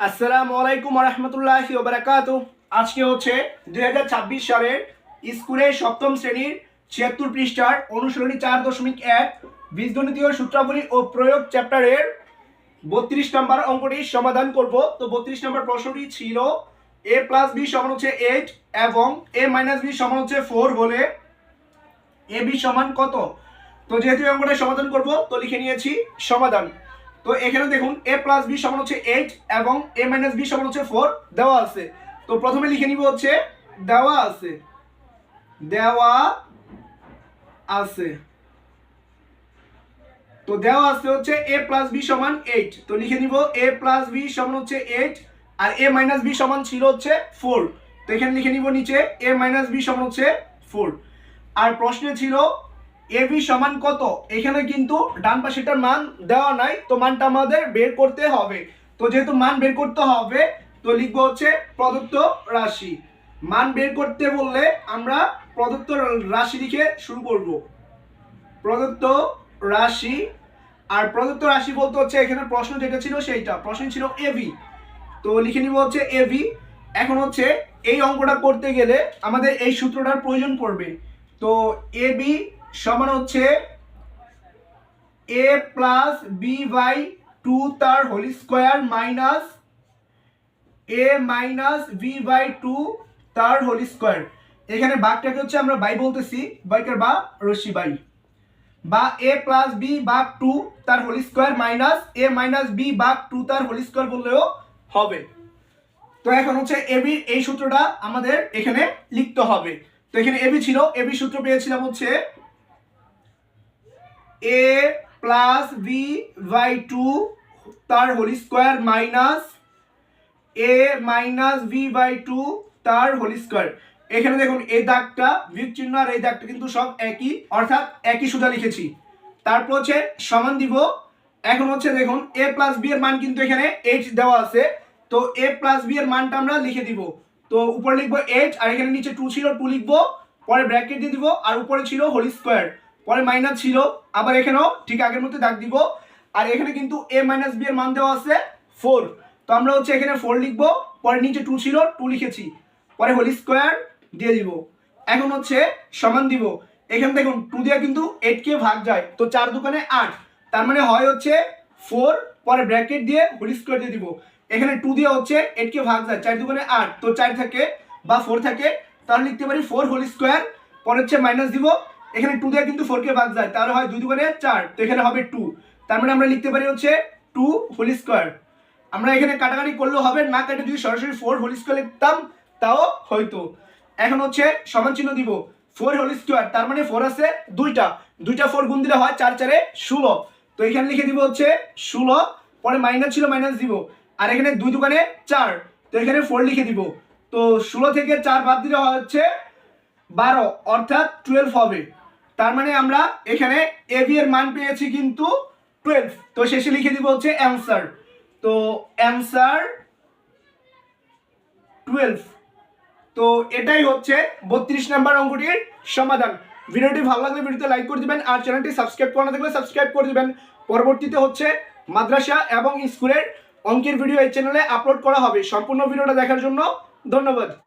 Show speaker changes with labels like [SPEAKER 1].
[SPEAKER 1] আসসালামু আলাইকুম রহমতুল্লাহি ওবরাকাতু আজকে হচ্ছে দু হাজার ছাব্বিশ সালের স্কুলের সপ্তম শ্রেণির ছিয়াত্তর পৃষ্ঠার অনুশীলনী চার দশমিক এক বীজগণিতীয় সূত্রাবলী ও প্রয়োগ চ্যাপ্টারের বত্রিশ নম্বর অঙ্কটির সমাধান করব। তো বত্রিশ নম্বর প্রশ্নটি ছিল, এ প্লাস বি সমান হচ্ছে এইট এবং এ মাইনাস বি সমান হচ্ছে ফোর হলে এ বি সমান কত? তো যেহেতু অঙ্কটা সমাধান করব, তো লিখে নিয়েছি সমাধান। তো এখানে দেখুন এ প্লাস বি সমান হচ্ছে এইট এবং এ মাইনাস বি সমান হচ্ছে ফোর দেওয়া আছে। তো প্রথমে লিখে নিব হচ্ছে, দেওয়া আছে। দেওয়া আছে। তো দেওয়া আছে হচ্ছে এ প্লাস বি সমান এইট তো লিখে নিব এ প্লাস বি সমান হচ্ছে এইট আর এ মাইনাস বি সমান ছিল হচ্ছে ফোর তো এখানে লিখে নিব নিচে এ মাইনাস বি সমান হচ্ছে ফোর আর প্রশ্নে ছিল এ বি সমান কত? এখানে কিন্তু ডান পাশেটার মান দেওয়া নাই, তো মানটা আমাদের বের করতে হবে। তো যেহেতু মান বের করতে হবে, তো লিখব হচ্ছে প্রদত্ত রাশি। মান বের করতে বললে আমরা প্রদত্ত রাশি লিখে শুরু করব। প্রদত্ত রাশি, আর প্রদত্ত রাশি বলতে হচ্ছে এখানে প্রশ্ন যেটা ছিল সেইটা। প্রশ্ন ছিল এবি তো লিখে নিব হচ্ছে এবি এখন হচ্ছে এই অঙ্কটা করতে গেলে আমাদের এই সূত্রটার প্রয়োজন পড়বে। তো এ বি সমান হচ্ছে A plus B by two তার whole square minus A minus B by two তার হোল স্কোয়ার এখানে বাঘটাকে হচ্ছে আমরা বাই বলতেছি বাইকের বা রশ্মি বাই বা এ প্লাস বি বাঘ টু তার whole square minus A minus B বাঘ টু তার হোল স্কোয়ার বললেও হবে। তো এখন হচ্ছে এবি এই সূত্রটা আমাদের এখানে লিখতে হবে। তো এখানে এবি ছিল এবি সূত্র পেয়েছিলাম হচ্ছে A plus B by two তার whole square minus A minus B by two তার হোল স্কোয়ার এখানে দেখুন, এই দাগটা বিয়োগ চিহ্ন আর এই দাগটা কিন্তু সব একই, অর্থাৎ একই সুতা লিখেছি। তারপর হচ্ছে সমান দিব, এখন হচ্ছে দেখুন এ প্লাস বি এর মান কিন্তু এখানে এইট দেওয়া আছে। তো এ প্লাস বি এর মানটা আমরা লিখে দিব। তো উপরে লিখব এইট আর এখানে নিচে টু ছিল টু লিখব, পরে ব্র্যাকেট দিয়ে দিব, আর উপরে ছিল হোল স্কোয়ার পরে মাইনাস ছিল, আবার এখানেও ঠিক আগের মধ্যে দাগ দিব। আর এখানে কিন্তু এ মাইনাস বি এর মান দেওয়া আছে ফোর তো আমরা হচ্ছে এখানে ফোর লিখব, পরে নিচে টু ছিল টু লিখেছি। পরে হোল স্কোয়ার দিয়ে দিব। এখন হচ্ছে সমান দিব। এখানে দেখুন টু দিয়ে কিন্তু এইট কে ভাগ যায়, তো চার দোকানে আট। তার মানে হয় হচ্ছে ফোর পরে ব্র্যাকেট দিয়ে হোল স্কোয়ার দিয়ে দিব। এখানে টু দিয়ে হচ্ছে এইট কে ভাগ যায়, চার দোকানে আট। তো চার থাকে বা ফোর থাকে, তাহলে লিখতে পারি ফোর হোল স্কোয়ার পরে হচ্ছে মাইনাস দিব। এখানে টু দিয়ে কিন্তু ফোর কে ভাগ যায়, তাহলে হয় দুই দোকানে চার, তো এখানে হবে টু তার মানে আমরা লিখতে পারি হচ্ছে টু হোল স্কোয়ার আমরা এখানে কাটাকাটি করলেও হবে, না কাটে যদি সরাসরি ফোর হোল স্কোয়ার লিখতাম, তাও হয়তো। এখন হচ্ছে সমান চিহ্ন দিব ফোর হোল স্কোয়ার তার মানে ফোর আছে দুইটা। দুইটা ফোর গুণ দিলে হয় চার চারে ষোলো। তো এখানে লিখে দিব হচ্ছে ষোলো, পরে মাইনাস ছিল মাইনাস দিব, আর এখানে দুই দোকানে চার, তো এখানে ফোর লিখে দিব। তো ষোলো থেকে চার বাদ দিলে হচ্ছে বারো, অর্থাৎ টুয়েলভ হবে। তার মানে আমরা এখানে এবি এর মান পেয়েছি কিন্তু টুয়েলভ তো শেষে লিখে দিব হচ্ছে অ্যান্সার তো অ্যান্সার টুয়েলভ তো এটাই হচ্ছে বত্রিশ নাম্বার অঙ্কটির সমাধান। ভিডিওটি ভালো লাগলে ভিডিওতে লাইক করে দিবেন আর চ্যানেলটি সাবস্ক্রাইব করা থাকলে সাবস্ক্রাইব করে দিবেন। পরবর্তীতে হচ্ছে মাদ্রাসা এবং স্কুলের অঙ্কের ভিডিও এই চ্যানেলে আপলোড করা হবে। সম্পূর্ণ ভিডিওটা দেখার জন্য ধন্যবাদ।